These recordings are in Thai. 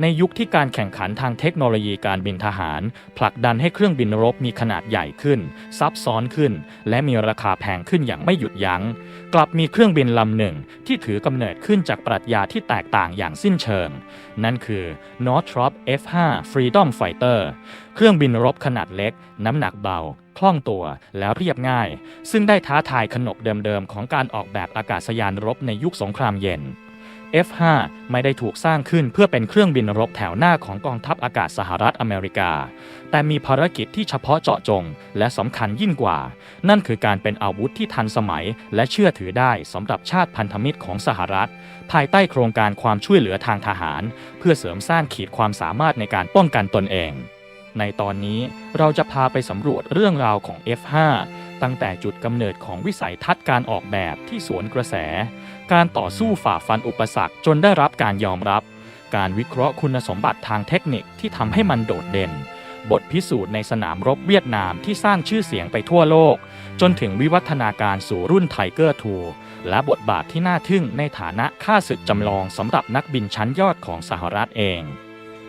ในยุคที่การแข่งขันทางเทคโนโลยีการบินทหาร ผลักดันให้เครื่องบินรบมีขนาดใหญ่ขึ้น ซับซ้อนขึ้น และมีราคาแพงขึ้นอย่างไม่หยุดยัง้ง กลับมีเครื่องบินลำหนึ่งที่ถือกำเนิดขึ้นจากปรัชญาที่แตกต่างอย่างสิ้นเชิง นั่นคือ Northrop F5 Freedom Fighter เครื่องบินรบขนาดเล็ก น้ำหนักเบา คล่องตัวแล้วเรียบง่าย ซึ่งได้ท้าทายขนบเดิมๆของการออกแบบอากาศยานรบในยุคสงครามเย็น F5 ไม่ได้ถูกสร้างขึ้นเพื่อเป็นเครื่องบินรบแถวหน้าของกองทัพอากาศสหรัฐอเมริกา แต่มีภารกิจที่เฉพาะเจาะจง และสำคัญยิ่งกว่า นั่นคือการเป็นอาวุธที่ทันสมัย และเชื่อถือได้สำหรับชาติพันธมิตรของสหรัฐ ภายใต้โครงการความช่วยเหลือทางทหาร เพื่อเสริมสร้างขีดความสามารถในการป้องกันตนเอง ในตอนนี้เราจะพาไปสำรวจเรื่องราวของ F5 ตั้งแต่จุดกำเนิดของวิสัยทัศน์การออกแบบที่สวนกระแส การต่อสู้ฝ่าฟันอุปสรรคจนได้รับการยอมรับ การวิเคราะห์คุณสมบัติทางเทคนิคที่ทำให้มันโดดเด่น บทพิสูจน์ในสนามรบเวียดนามที่สร้างชื่อเสียงไปทั่วโลก จนถึงวิวัฒนาการสู่รุ่นไทเกอร์ทูและบทบาทที่น่าทึ่งในฐานะค่าศึกจำลองสำหรับนักบินชั้นยอดของสหรัฐเอง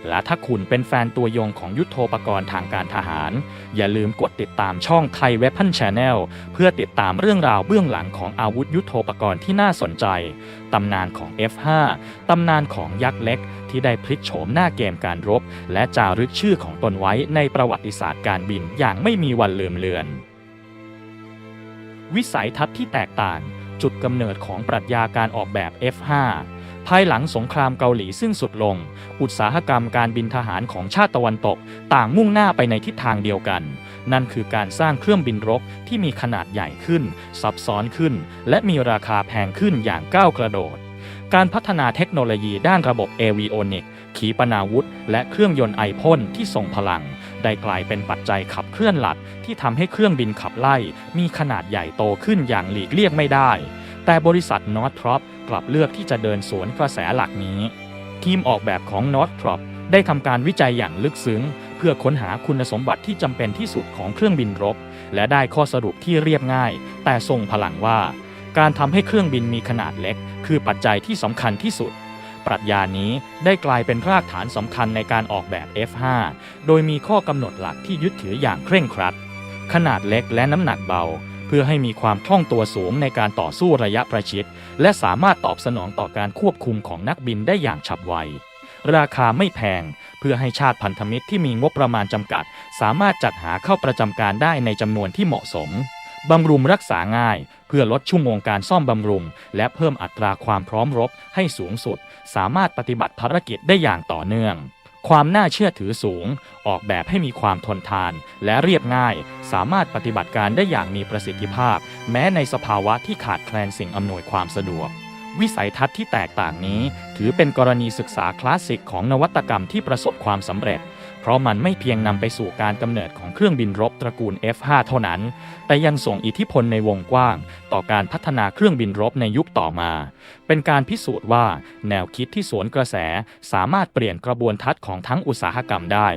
และถ้าคุณเป็นแฟนตัวยงของยุทโธปกรณ์ทางการทหาร อย่าลืมกดติดตามช่องไทยเว p ันช n แนลเพื่อติดตามเรื่องราวเบื้องหลังของอาวุธยุทโธปกรณ์ที่น่าสนใจ ตำนานของ F5 ตำนานของยักษ์เล็ก ที่ได้พลิกโฉมหน้าเกมการรบ และจารึกชื่อของตนไว้ในประวัติศาสตร์การบินอย่างไม่มีวันลืมเลือน วิสัยทัศน์ที่แตกต่าง จุดกำเนิดของปรัชญาการออกแบบ F5 ภายหลังสงครามเกาหลีสิ้นสุดลง อุตสาหกรรมการบินทหารของชาติตะวันตก ต่างมุ่งหน้าไปในทิศทางเดียวกัน นั่นคือการสร้างเครื่องบินรบที่มีขนาดใหญ่ขึ้น ซับซ้อนขึ้น และมีราคาแพงขึ้นอย่างก้าวกระโดด การพัฒนาเทคโนโลยีด้านระบบเอวิโอนิกขีปนาวุธ และเครื่องยนต์ไอพ่นที่ส่งพลัง ได้กลายเป็นปัจจัยขับเคลื่อนหลักที่ทำให้เครื่องบินขับไล่ มีขนาดใหญ่โตขึ้นอย่างหลีกเลี่ยงไม่ได้ แต่บริษัทนอ t ทรอปกลับเลือกที่จะเดินสวนกระแสหลักนี้ ทีมออกแบบของนอ t ทรอปได้ทำการวิจัยอย่างลึกซึ้ง เพื่อค้นหาคุณสมบัติที่จำเป็นที่สุดของเครื่องบินรบ และได้ข้อสรุปที่เรียบง่าย แต่ทรงพลังว่า การทำให้เครื่องบินมีขนาดเล็ก คือปัจจัยที่สำคัญที่สุด ปรัชญานี้ได้กลายเป็นรากฐานสำคัญในการออกแบบ F5 โดยมีข้อกำหนดหลักที่ยึดถืออย่างเคร่งครัด ขนาดเล็กและน้ำหนักเบา เพื่อให้มีความคล่องตัวสูงในการต่อสู้ระยะประชิด และสามารถตอบสนองต่อการควบคุมของนักบินได้อย่างฉับไว ราคาไม่แพง เพื่อให้ชาติพันธมิตรที่มีงบประมาณจำกัด สามารถจัดหาเข้าประจำการได้ในจำนวนที่เหมาะสมบำรุงรักษาง่าย เพื่อลดชั่วโมงการซ่อมบำรุง และเพิ่มอัตราความพร้อมรบให้สูงสุด สามารถปฏิบัติภารกิจได้อย่างต่อเนื่อง ความน่าเชื่อถือสูง ออกแบบให้มีความทนทาน และเรียบง่าย สามารถปฏิบัติการได้อย่างมีประสิทธิภาพ แม้ในสภาวะที่ขาดแคลนสิ่งอำนวยความสะดวก วิสัยทัศน์ที่แตกต่างนี้ ถือเป็นกรณีศึกษาคลาสสิกของนวัตกรรมที่ประสบความสำเร็จ เพราะมันไม่เพียงนำไปสู่การกำเนิดของเครื่องบินรบตระกูล F5 เท่านั้น แต่ยังส่งอิทธิพลในวงกว้าง ต่อการพัฒนาเครื่องบินรบในยุคต่อมา เป็นการพิสูจน์ว่าแนวคิดที่สวนกระแสสามารถเปลี่ยนกระบวนทัศน์ของทั้งอุตสาหกรรมได้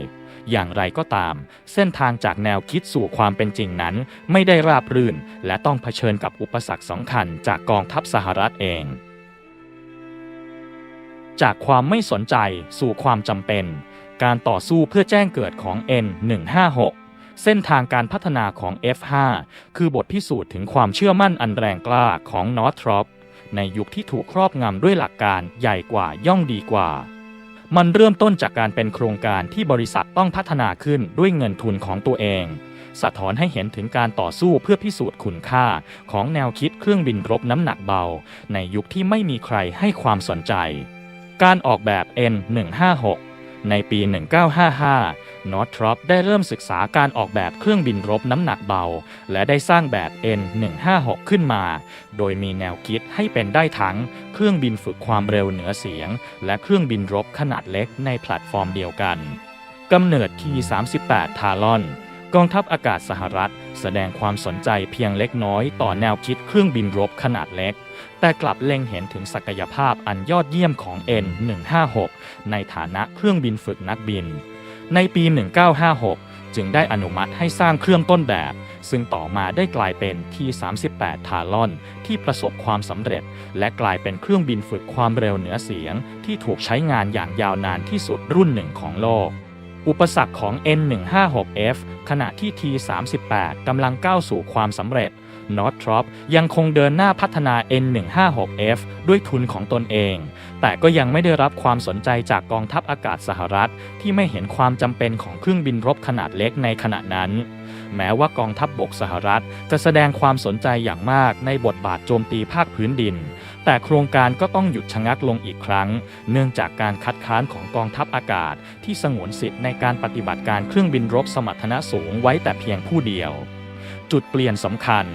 อย่างไรก็ตาม เส้นทางจากแนวคิดสู่ความเป็นจริงนั้น ไม่ได้ราบรื่น และต้องเผชิญกับอุปสรรคสำคัญจากกองทัพสหรัฐเอง จากความไม่สนใจสู่ความจำเป็น การต่อสู้เพื่อแจ้งเกิดของ N156 เส้นทางการพัฒนาของ F5 คือบทพิสูจน์ถึงความเชื่อมั่นอันแรงกล้าของ Northrop ในยุคที่ถูกครอบงำด้วยหลักการใหญ่กว่าย่อมดีกว่า มันเริ่มต้นจากการเป็นโครงการที่บริษัทต้องพัฒนาขึ้นด้วยเงินทุนของตัวเอง สะท้อนให้เห็นถึงการต่อสู้เพื่อพิสูจน์คุณค่าของแนวคิดเครื่องบินรบน้ำหนักเบา ในยุคที่ไม่มีใครให้ความสนใจ การออกแบบ N156 ในปี 1955 Northrop ได้เริ่มศึกษาการออกแบบเครื่องบินรบน้ำหนักเบา และได้สร้างแบบ N156 ขึ้นมา โดยมีแนวคิดให้เป็นได้ทั้ง เครื่องบินฝึกความเร็วเหนือเสียง และเครื่องบินรบขนาดเล็กในแพลตฟอร์มเดียวกันกำเนิด T38 ทารอนกองทัพอากาศสหรัฐ แสดงความสนใจเพียงเล็กน้อยต่อแนวคิดเครื่องบินรบขนาดเล็ก แต่กลับเล็งเห็นถึงศักยภาพอันยอดเยี่ยมของ N156 ในฐานะเครื่องบินฝึกนักบิน ในปี 1956 จึงได้อนุมัติให้สร้างเครื่องต้นแบบ ซึ่งต่อมาได้กลายเป็น T38 ทารอนที่ประสบความสำเร็จ และกลายเป็นเครื่องบินฝึกความเร็วเหนือเสียง ที่ถูกใช้งานอย่างยาวนานที่สุดรุ่นหนึ่งของโลกอุปสรรคของ N156F ขณะที่ T38 กำลังก้าวสู่ความสำเร็จ n o r t h r o p ยังคงเดินหน้าพัฒนา N156F ด้วยทุนของตนเอง แต่ก็ยังไม่ได้รับความสนใจจากกองทัพอากาศสหรัฐ ที่ไม่เห็นความจำเป็นของเครื่องบินรบขนาดเล็กในขณะนั้น แม้ว่ากองทัพบบกสหรัฐ จะแสดงความสนใจอย่างมากในบทบาทโจมตีภาคพื้นดิน แต่โครงการก็ต้องหยุดชะงักลงอีกครั้ง เนื่องจากการคัดค้านของกองทัพอากาศ ที่สงวนสิทธิ์ในการปฏิบัติการเครื่องบินรบสมรรถนะสูงไว้แต่เพียงผู้เดียว จุดเปลี่ยนสำคัญ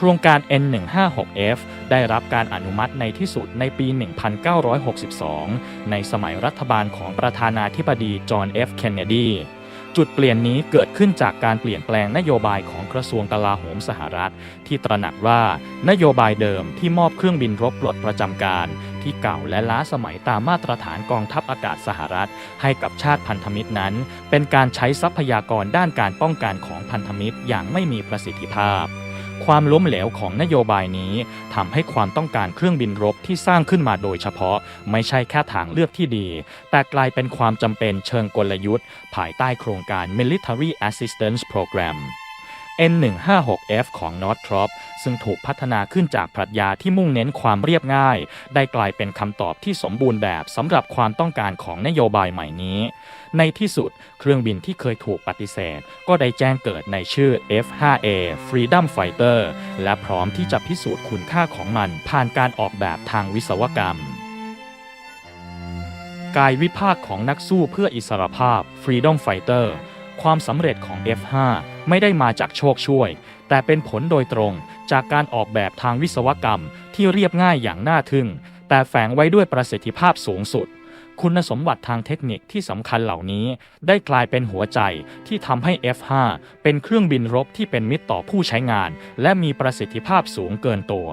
ครงการ N156F ได้รับการอนุมัติในที่สุดในปี 1962 ในสมัยรัฐบาลของประธานาธิบดีจอห์น F. เคนเนดี จุดเปลี่ยนนี้เกิดขึ้นจากการเปลี่ยนแปลงนโยบายของกระทรวงกลาโหมสหรัฐ ที่ตระหนักว่านโยบายเดิมที่มอบเครื่องบินรบปลดประจำการ ที่เก่าและล้าสมัยตามมาตรฐานกองทัพอากาศสหรัฐ ให้กับชาติพันธมิตรนั้น เป็นการใช้ทรัพยากรด้านการป้องกันของพันธมิตรอย่างไม่มีประสิทธิภาพ ความล้มเหลวของนโยบายนี้ทำให้ความต้องการเครื่องบินรบที่สร้างขึ้นมาโดยเฉพาะ ไม่ใช่แค่ทางเลือกที่ดี แต่กลายเป็นความจำเป็นเชิงกลยุทธ์ ภายใต้โครงการ Military Assistance Program N156F ของ Northrop ซึ่งถูกพัฒนาขึ้นจากปรัชญาที่มุ่งเน้นความเรียบง่าย ได้กลายเป็นคำตอบที่สมบูรณ์แบบสำหรับความต้องการของนโยบายใหม่นี้ ในที่สุดเครื่องบินที่เคยถูกปฏิเสธ ก็ได้แจ้งเกิดในชื่อ F5A Freedom Fighter และพร้อมที่จะพิสูจน์คุณค่าของมันผ่านการออกแบบทางวิศวกรรมกายวิภาคของนักสู้เพื่ออิสรภาพ Freedom Fighter ความสำเร็จของ F5 ไม่ได้มาจากโชคช่วย แต่เป็นผลโดยตรงจากการออกแบบทางวิศวกรรมที่เรียบง่ายอย่างน่าทึ่ง แต่แฝงไว้ด้วยประสิทธิภาพสูงสุด คุณสมบัติทางเทคนิคที่สำคัญเหล่านี้ ได้กลายเป็นหัวใจที่ทำให้ F5 เป็นเครื่องบินรบที่เป็นมิตรต่อผู้ใช้งาน และมีประสิทธิภาพสูงเกินตัว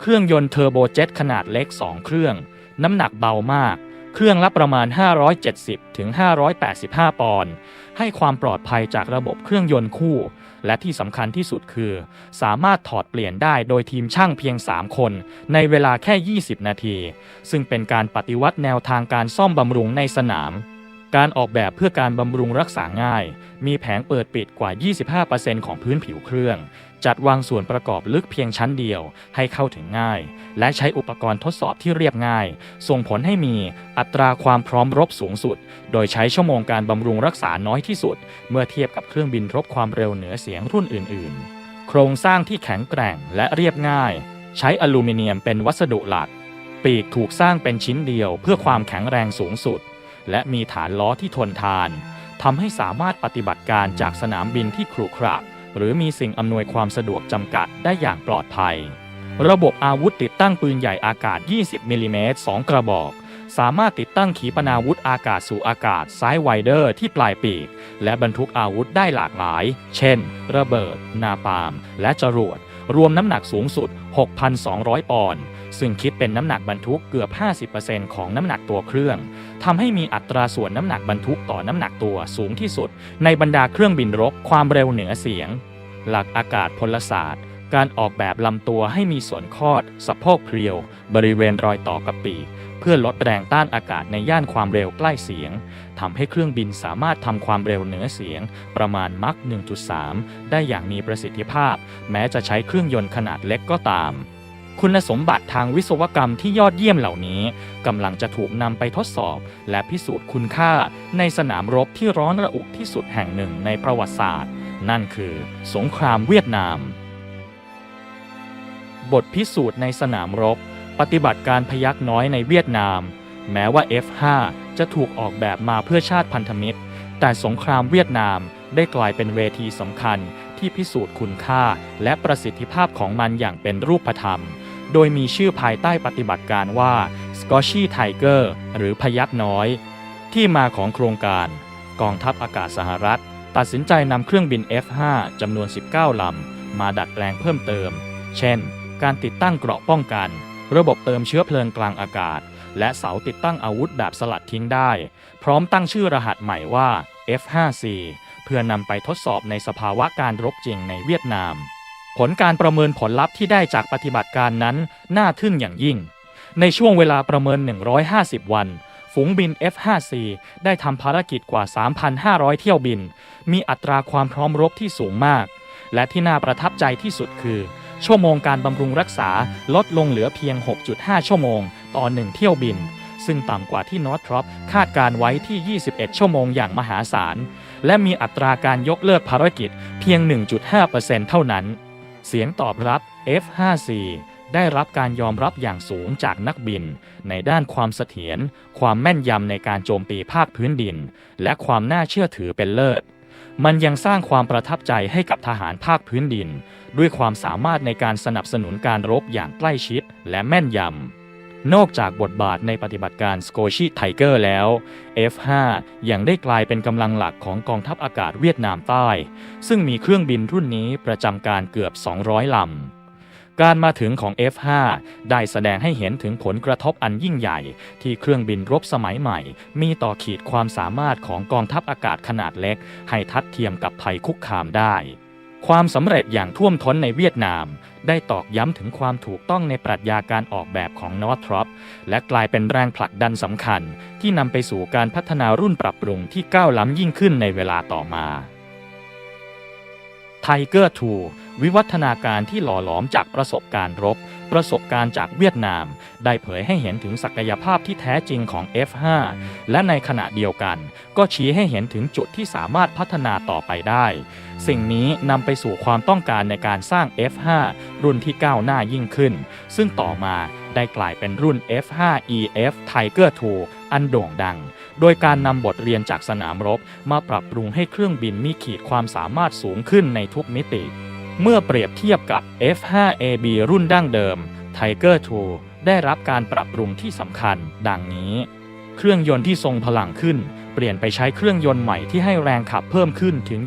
เครื่องยนต์เทอร์โบเจ็ตขนาดเล็ก 2 เครื่อง น้ำหนักเบามาก เครื่องละประมาณ 570ถึง585ปอนด์ให้ความปลอดภัยจากระบบเครื่องยนต์คู่ และที่สำคัญที่สุดคือ สามารถถอดเปลี่ยนได้โดยทีมช่างเพียง 3 คน ในเวลาแค่ 20 นาที ซึ่งเป็นการปฏิวัติแนวทางการซ่อมบำรุงในสนาม การออกแบบเพื่อการบำรุงรักษาง่าย มีแผงเปิดปิดกว่า 25%ของพื้นผิวเครื่อง จัดวางส่วนประกอบลึกเพียงชั้นเดียวให้เข้าถึงง่าย และใช้อุปกรณ์ทดสอบที่เรียบง่าย ส่งผลให้มีอัตราความพร้อมรบสูงสุด โดยใช้ชั่วโมงการบำรุงรักษาน้อยที่สุด เมื่อเทียบกับเครื่องบินรบความเร็วเหนือเสียงรุ่นอื่น ๆ โครงสร้างที่แข็งแกร่งและเรียบง่าย ใช้อลูมิเนียมเป็นวัสดุหลัก ปีกถูกสร้างเป็นชิ้นเดียว เพื่อความแข็งแรงสูงสุด และมีฐานล้อที่ทนทานทำให้สามารถปฏิบัติการจากสนามบินที่ขรุขระ หรือมีสิ่งอำนวยความสะดวกจำกัดได้อย่างปลอดภัย ระบบอาวุธติดตั้งปืนใหญ่อากาศ 20มิลลิเมตร2กระบอก สามารถติดตั้งขีปนาวุธอากาศสู่อากาศไซด์ไวเดอร์ที่ปลายปีก และบรรทุกอาวุธได้หลากหลาย เช่น ระเบิด นาปาล์มและจรวด รวมน้ำหนักสูงสุด 6,200 ปอนด์ ซึ่งคิดเป็นน้ำหนักบรรทุกเกือบ 50%ของน้ำหนักตัวเครื่องทำให้มีอัตราส่วนน้ำหนักบรรทุกต่อน้ำหนักตัวสูงที่สุด ในบรรดาเครื่องบินรบความเร็วเหนือเสียง หลักอากาศพลศาสตร์ การออกแบบลำตัวให้มีส่วนคอด สะโพกเพรียว บริเวณรอยต่อกับปีกเพื่อลดแรงต้านอากาศในย่านความเร็วใกล้เสียงทำให้เครื่องบินสามารถทำความเร็วเหนือเสียง ประมาณมัก 1.3 ได้อย่างมีประสิทธิภาพ แม้จะใช้เครื่องยนต์ขนาดเล็กก็ตาม คุณสมบัติทางวิศวกรรมที่ยอดเยี่ยมเหล่านี้กำลังจะถูกนำไปทดสอบ และพิสูจน์คุณค่าในสนามรบที่ร้อนระอุที่สุดแห่งหนึ่งในประวัติศาสตร์ นั่นคือ สงครามเวียดนาม บทพิสูจน์ในสนามรบ ปฏิบัติการพยักน้อยในเวียดนาม แม้ว่า F5 จะถูกออกแบบมาเพื่อชาติพันธมิตร แต่สงครามเวียดนามได้กลายเป็นเวทีสำคัญ ที่พิสูจน์คุณค่า และประสิทธิภาพของมันอย่างเป็นรูปธรรม โดยมีชื่อภายใต้ปฏิบัติการว่า s c o t c h y Tiger หรือพยักน้อย ที่มาของโครงการ กองทัพอากาศสหรัฐ ตัดสินใจนำเครื่องบิน F5 จำนวน 19 ลำ มาดัดแปลงเพิ่มเติม เช่น การติดตั้งเกราะป้องกัน ระบบเติมเชื้อเพลิงกลางอากาศ และเสาติดตั้งอาวุธแบบสลัดทิ้งได้ พร้อมตั้งชื่อรหัสใหม่ว่า F5C พื่อนำไปทดสอบในสภาวะการรบจริงในเวียดนาม ผลการประเมินผลลัพธ์ที่ได้จากปฏิบัติการนั้นน่าทึ่งอย่างยิ่ง ในช่วงเวลาประเมิน 150 วัน ฝูงบิน F-5C ได้ทำภารกิจกว่า 3,500 เที่ยวบิน มีอัตราความพร้อมรบที่สูงมาก และที่น่าประทับใจที่สุดคือ ชั่วโมงการบำรุงรักษาลดลงเหลือเพียง 6.5 ชั่วโมง ต่อหนึ่งเที่ยวบินซึ่งต่ำกว่าที่นอตทรอปคาดการไว้ที่ 21 ชั่วโมงอย่างมหาศาล และมีอัตราการยกเลิกภารกิจเพียง 1.5%เท่านั้น เสียงตอบรับ F-5C ได้รับการยอมรับอย่างสูงจากนักบิน ในด้านความเสถียร ความแม่นยำในการโจมตีภาคพื้นดิน และความน่าเชื่อถือเป็นเลิศ มันยังสร้างความประทับใจให้กับทหารภาคพื้นดิน ด้วยความสามารถในการสนับสนุนการรบอย่างใกล้ชิดและแม่นยำ นอกจากบทบาทในปฏิบัติการสโกชิไทเกอร์แล้ว F5 ยังได้กลายเป็นกำลังหลักของกองทัพอากาศเวียดนามใต้ ซึ่งมีเครื่องบินรุ่นนี้ประจำการเกือบ 200 ลำการมาถึงของ F5 ได้แสดงให้เห็นถึงผลกระทบอันยิ่งใหญ่ ที่เครื่องบินรบสมัยใหม่ มีต่อขีดความสามารถของกองทัพอากาศขนาดเล็ก ให้ทัดเทียมกับภัยคุกคามได้ ความสำเร็จอย่างท่วมท้นในเวียดนาม ได้ตอกย้ำถึงความถูกต้องในปรัชญาการออกแบบของนอตทรอปและกลายเป็นแรงผลักดันสำคัญ ที่นำไปสู่การพัฒนารุ่นปรับปรุงที่ก้าวล้ำยิ่งขึ้นในเวลาต่อมา Tiger 2วิวัฒนาการที่หล่อหลอมจากประสบการณ์รบ ประสบการณ์จากเวียดนาม ได้เผยให้เห็นถึงศักยภาพที่แท้จริงของ F5 และในขณะเดียวกัน ก็ชี้ให้เห็นถึงจุดที่สามารถพัฒนาต่อไปได้ สิ่งนี้นำไปสู่ความต้องการในการสร้าง F5 รุ่นที่ก้าวหน้ายิ่งขึ้น ซึ่งต่อมาได้กลายเป็นรุ่น F5EF Tiger II อันโด่งดัง โดยการนำบทเรียนจากสนามรบมาปรับปรุงให้เครื่องบินมีขีดความสามารถสูงขึ้นในทุกมิติ เมื่อเปรียบเทียบกับ F5AB รุ่นดั้งเดิม Tiger II ได้รับการปรับปรุงที่สำคัญ ดังนี้ เครื่องยนต์ที่ทรงพลังขึ้น เปลี่ยนไปใช้เครื่องยนต์ใหม่ที่ให้แรงขับเพิ่มขึ้นถึง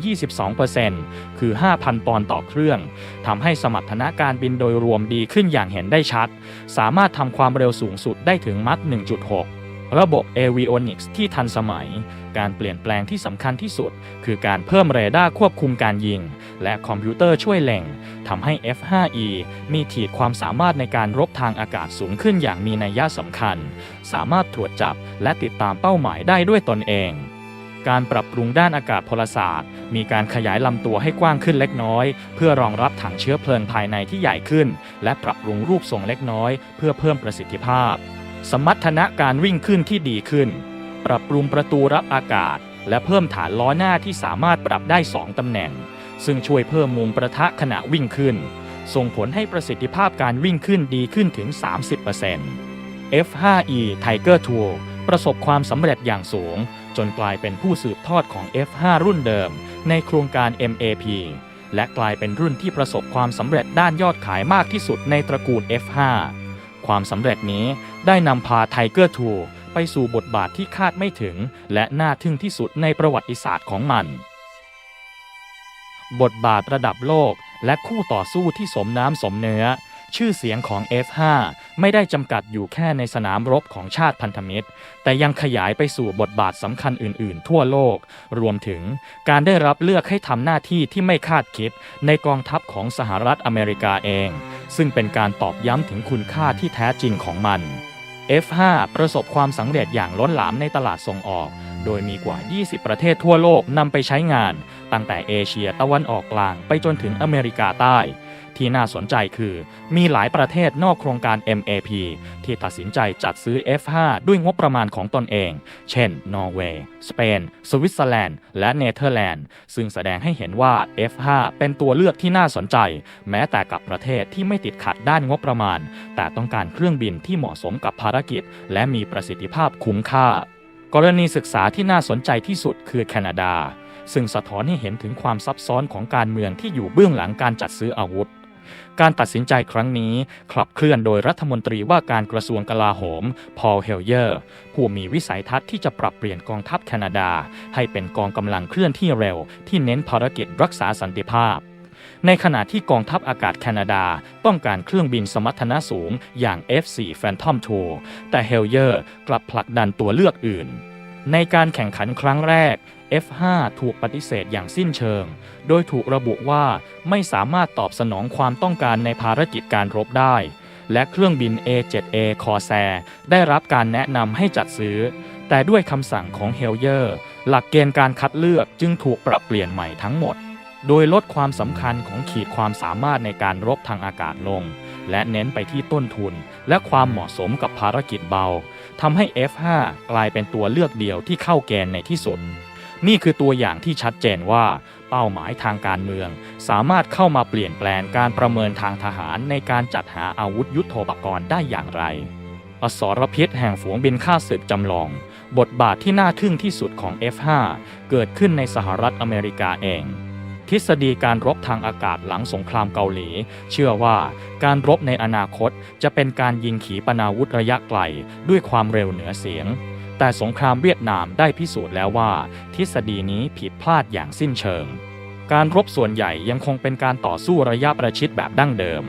22%คือ 5,000 ปอนด์ต่อเครื่องทำให้สมรรถนะการบินโดยรวมดีขึ้นอย่างเห็นได้ชัด สามารถทำความเร็วสูงสุดได้ถึงมัค1.6 ระบบ Avionics ที่ทันสมัย การเปลี่ยนแปลงที่สำคัญที่สุด คือการเพิ่มเรดาร์ควบคุมการยิง และคอมพิวเตอร์ช่วยเล็งทำให้ F5E มีขีดความสามารถในการรบทางอากาศสูงขึ้นอย่างมีนัยสำคัญ สามารถตรวจจับและติดตามเป้าหมายได้ด้วยตนเองการปรับปรุงด้านอากาศพลศาสตร์ มีการขยายลำตัวให้กว้างขึ้นเล็กน้อย เพื่อรองรับถังเชื้อเพลิงภายในที่ใหญ่ขึ้น และปรับปรุงรูปทรงเล็กน้อย เพื่อเพิ่มประสิทธิภาพ สมรรถนะการวิ่งขึ้นที่ดีขึ้น ปรับปรุงประตูรับอากาศ และเพิ่มฐานล้อหน้าที่สามารถปรับได้ 2 ตำแหน่ง ซึ่งช่วยเพิ่มมุมประทะขณะวิ่งขึ้น ส่งผลให้ประสิทธิภาพการวิ่งขึ้นดีขึ้นถึง 30% F5E Tiger II ประสบความสำเร็จอย่างสูง จนกลายเป็นผู้สืบทอดของ F5 รุ่นเดิม ในโครงการ MAP และกลายเป็นรุ่นที่ประสบความสำเร็จด้านยอดขายมากที่สุดในตระกูล F5 ความสำเร็จนี้ได้นำพาไทเกอร์ทูไปสู่บทบาทที่คาดไม่ถึง และน่าทึ่งที่สุดในประวัติศาสตร์ของมัน บทบาทระดับโลกและคู่ต่อสู้ที่สมน้ำสมเนื้อ ชื่อเสียงของ F5 ไม่ได้จำกัดอยู่แค่ในสนามรบของชาติพันธมิตร แต่ยังขยายไปสู่บทบาทสำคัญอื่น ๆ ทั่วโลก รวมถึงการได้รับเลือกให้ทำหน้าที่ที่ไม่คาดคิดในกองทัพของสหรัฐอเมริกาเอง ซึ่งเป็นการตอกย้ำถึงคุณค่าที่แท้จริงของมัน F5 ประสบความสำเร็จอย่างล้นหลามในตลาดส่งออก โดยมีกว่า 20 ประเทศทั่วโลกนำไปใช้งาน ตั้งแต่เอเชียตะวันออกกลางไปจนถึงอเมริกาใต้ ที่น่าสนใจคือ มีหลายประเทศนอกโครงการ MAP ที่ตัดสินใจจัดซื้อ F5 ด้วยงบประมาณของตนเอง เช่น นอร์เวย์ สเปน สวิตเซอร์แลนด์ และเนเธอร์แลนด์ ซึ่งแสดงให้เห็นว่า F5 เป็นตัวเลือกที่น่าสนใจ แม้แต่กับประเทศที่ไม่ติดขัดด้านงบประมาณ แต่ต้องการเครื่องบินที่เหมาะสมกับภารกิจ และมีประสิทธิภาพคุ้มค่า กรณีศึกษาที่น่าสนใจที่สุดคือแคนาดาซึ่งสะท้อนให้เห็นถึงความซับซ้อนของการเมืองที่อยู่เบื้องหลังการจัดซื้ออาวุธ การตัดสินใจครั้งนี้ขับเคลื่อนโดยรัฐมนตรีว่าการกระทรวงกลาโหม พอล เฮลเยอร์ ผู้มีวิสัยทัศน์ที่จะปรับเปลี่ยนกองทัพแคนาดา ให้เป็นกองกำลังเคลื่อนที่เร็ว ที่เน้นภารกิจรักษาสันติภาพ ในขณะที่กองทัพอากาศแคนาดา ต้องการเครื่องบินสมรรถนะสูงอย่าง F4 Phantom II แต่เฮลเยอร์กลับผลักดันตัวเลือกอื่นในการแข่งขันครั้งแรก F5 ถูกปฏิเสธอย่างสิ้นเชิง โดยถูกระบุว่าไม่สามารถตอบสนองความต้องการในภารกิจการรบได้ และเครื่องบิน A7A Corsair ได้รับการแนะนำให้จัดซื้อ แต่ด้วยคำสั่งของเฮลเยอร์ หลักเกณฑ์การคัดเลือกจึงถูกปรับเปลี่ยนใหม่ทั้งหมด โดยลดความสำคัญของขีดความสามารถในการรบทางอากาศลง และเน้นไปที่ต้นทุน และความเหมาะสมกับภารกิจเบาทำให้ F5 กลายเป็นตัวเลือกเดียวที่เข้าแกณฑ์ในที่สุด นี่คือตัวอย่างที่ชัดเจนว่า เป้าหมายทางการเมือง สามารถเข้ามาเปลี่ยนแปลงการประเมินทางทหารในการจัดหาอาวุธยุโทโธปกรณ์ได้อย่างไร อสรพิษแห่งฝูงบินฆ่าศึกจำลอง บทบาทที่น่าทึ่งที่สุดของ F5 เกิดขึ้นในสหรัฐอเมริกาเองทฤษฎีการรบทางอากาศหลังสงครามเกาหลี เชื่อว่าการรบในอนาคตจะเป็นการยิงขีปนาวุธระยะไกล ด้วยความเร็วเหนือเสียง แต่สงครามเวียดนามได้พิสูจน์แล้วว่า ทฤษฎีนี้ผิดพลาดอย่างสิ้นเชิง การรบส่วนใหญ่ยังคงเป็นการต่อสู้ระยะประชิดแบบดั้งเดิม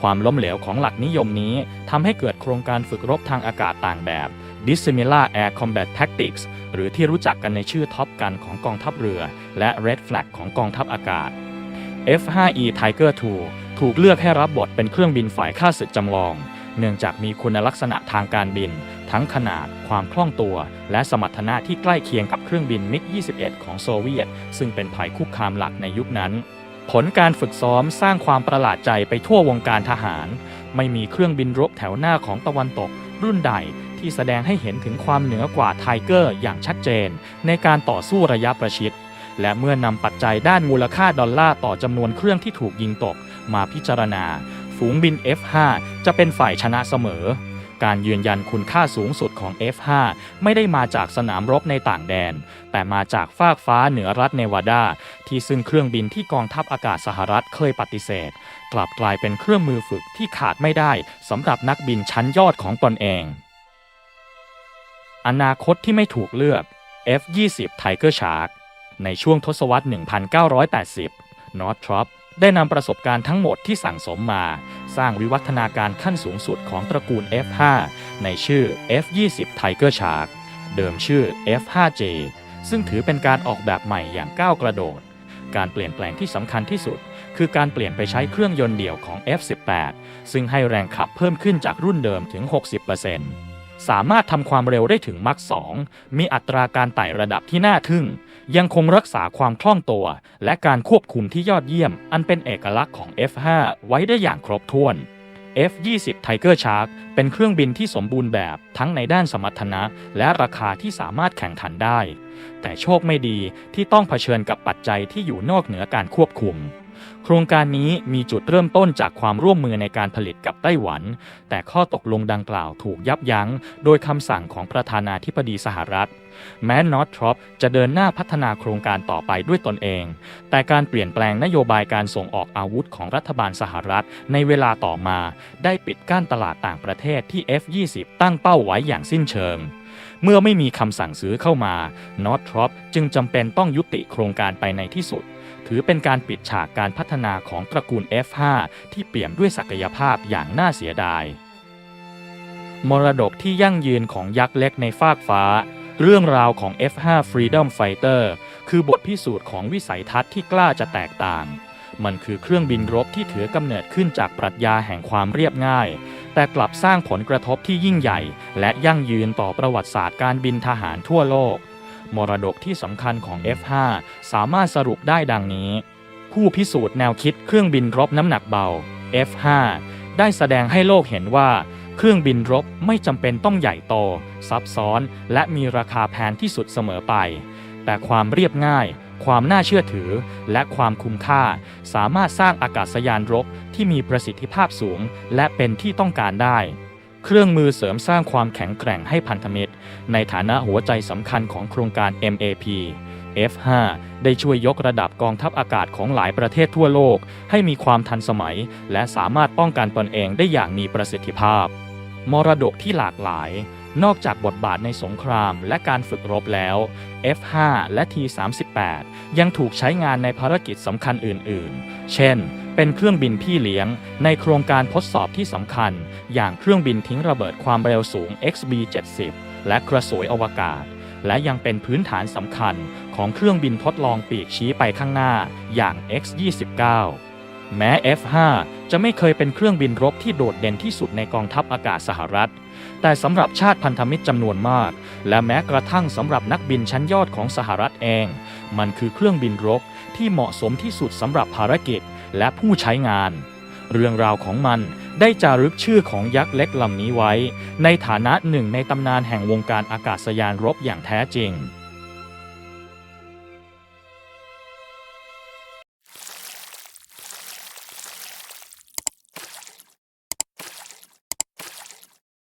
ความล้มเหลวของหลักนิยมนี้ทำให้เกิดโครงการฝึกรบทางอากาศต่างแบบ Dissimilar Air Combat Tactics หรือที่รู้จักกันในชื่อท็อปกันของกองทัพเรือ และ Red Flag ของกองทัพอากาศ F5E Tiger II ถูกเลือกให้รับบทเป็นเครื่องบินฝ่ายข้าศึกจำลอง เนื่องจากมีคุณลักษณะทางการบิน ทั้งขนาด ความคล่องตัว และสมรรถนะที่ใกล้เคียงกับเครื่องบินมิก 21 ของโซเวียต ซึ่งเป็นภัยคุกคามหลักในยุคนั้น ผลการฝึกซ้อมสร้างความประหลาดใจไปทั่ววงการทหาร ไม่มีเครื่องบินรบแถวหน้าของตะวันตก รุ่นใดที่แสดงให้เห็นถึงความเหนือกว่าไทเกอร์อย่างชัดเจน ในการต่อสู้ระยะประชิด และเมื่อนำปัจจัยด้านมูลค่าดอลลาร์ต่อจำนวนเครื่องที่ถูกยิงตกมาพิจารณา ฝูงบิน F5 จะเป็นฝ่ายชนะเสมอ การยืนยันคุณค่าสูงสุดของ F5 ไม่ได้มาจากสนามรบในต่างแดน แต่มาจากฟากฟ้าเหนือรัฐเนวาดา ที่ซึ่งเครื่องบินที่กองทัพอากาศสหรัฐเคยปฏิเสธ กลับกลายเป็นเครื่องมือฝึกที่ขาดไม่ได้สำหรับนักบินชั้นยอดของตนเอง อนาคตที่ไม่ถูกเลือก F-20 Tiger Shark ในช่วงทศวรรษ 1980 Northrop ได้นำประสบการณ์ทั้งหมดที่สั่งสมมา สร้างวิวัฒนาการขั้นสูงสุดของตระกูล F5 ในชื่อ F-20 Tiger Shark เดิมชื่อ F5J ซึ่งถือเป็นการออกแบบใหม่อย่างก้าวกระโดด การเปลี่ยนแปลงที่สำคัญที่สุด คือการเปลี่ยนไปใช้เครื่องยนต์เดี่ยวของ F18 ซึ่งให้แรงขับเพิ่มขึ้นจากรุ่นเดิมถึง 60%สามารถทำความเร็วได้ถึงมัก2มีอัตราการไต่ระดับที่น่าทึ่ง ยังคงรักษาความคล่องตัว และการควบคุมที่ยอดเยี่ยม อันเป็นเอกลักษณ์ของ F5 ไว้ได้อย่างครบถ้วน F-20 Tiger Shark เป็นเครื่องบินที่สมบูรณ์แบบทั้งในด้านสมรรถนะ และราคาที่สามารถแข่งขันได้ แต่โชคไม่ดีที่ต้องเผชิญกับปัจจัยที่อยู่นอกเหนือการควบคุม โครงการนี้มีจุดเริ่มต้นจากความร่วมมือในการผลิตกับไต้หวัน แต่ข้อตกลงดังกล่าวถูกยับยั้ง โดยคำสั่งของประธานาธิบดีสหรัฐ แม้นอตทรอปจะเดินหน้าพัฒนาโครงการต่อไปด้วยตนเอง แต่การเปลี่ยนแปลงนโยบายการส่งออกอาวุธของรัฐบาลสหรัฐ ในเวลาต่อมา ได้ปิดกั้นตลาดต่างประเทศที่ F-20 ตั้งเป้าไว้อย่างสิ้นเชิงเมื่อไม่มีคำสั่งซื้อเข้ามานอตทรอปจึงจำเป็นต้องยุติโครงการไปในที่สุด ถือเป็นการปิดฉากการพัฒนาของตระกูล F5 ที่เปี่ยมด้วยศักยภาพอย่างน่าเสียดาย มรดกที่ยั่งยืนของยักษ์เล็กในฟากฟ้า เรื่องราวของ F5 Freedom Fighter คือบทพิสูจน์ของวิสัยทัศน์ที่กล้าจะแตกต่างมันคือเครื่องบินรบที่ถือกำเนิดขึ้นจากปรัชญาแห่งความเรียบง่าย แต่กลับสร้างผลกระทบที่ยิ่งใหญ่ และยั่งยืนต่อประวัติศาสตร์การบินทหารทั่วโลก มรดกที่สำคัญของ F5 สามารถสรุปได้ดังนี้ ผู้พิสูจน์แนวคิดเครื่องบินรบน้ำหนักเบา F5 ได้แสดงให้โลกเห็นว่า เครื่องบินรบไม่จำเป็นต้องใหญ่โต ซับซ้อน และมีราคาแพงที่สุดเสมอไป แต่ความเรียบง่าย ความน่าเชื่อถือ และความคุ้มค่า สามารถสร้างอากาศยานรบที่มีประสิทธิภาพสูง และเป็นที่ต้องการได้ เครื่องมือเสริมสร้างความแข็งแกร่งให้พันธมิตร ในฐานะหัวใจสำคัญของโครงการ MAP F5 ได้ช่วยยกระดับกองทัพอากาศของหลายประเทศทั่วโลก ให้มีความทันสมัย และสามารถป้องกันตนเองได้อย่างมีประสิทธิภาพ มรดกที่หลากหลาย นอกจากบทบาทในสงครามและการฝึกรบแล้ว F5 และ T38 ยังถูกใช้งานในภารกิจสำคัญอื่น ๆ เช่น เป็นเครื่องบินพี่เลี้ยง ในโครงการทดสอบที่สำคัญ อย่างเครื่องบินทิ้งระเบิดความเร็วสูง XB-70 และกระสวยอวกาศ และยังเป็นพื้นฐานสำคัญของเครื่องบินทดลองปีกชี้ไปข้างหน้าอย่าง X-29 แม้ F-5 จะไม่เคยเป็นเครื่องบินรบที่โดดเด่นที่สุดในกองทัพอากาศสหรัฐ แต่สำหรับชาติพันธมิตรจำนวนมาก และแม้กระทั่งสำหรับนักบินชั้นยอดของสหรัฐเอง มันคือเครื่องบินรบที่เหมาะสมที่สุดสำหรับภารกิจ และผู้ใช้งาน เรื่องราวของมันได้จารึกชื่อของยักษ์เล็กลำนี้ไว้ ในฐานะหนึ่งในตำนานแห่งวงการอากาศยานรบอย่างแท้จริง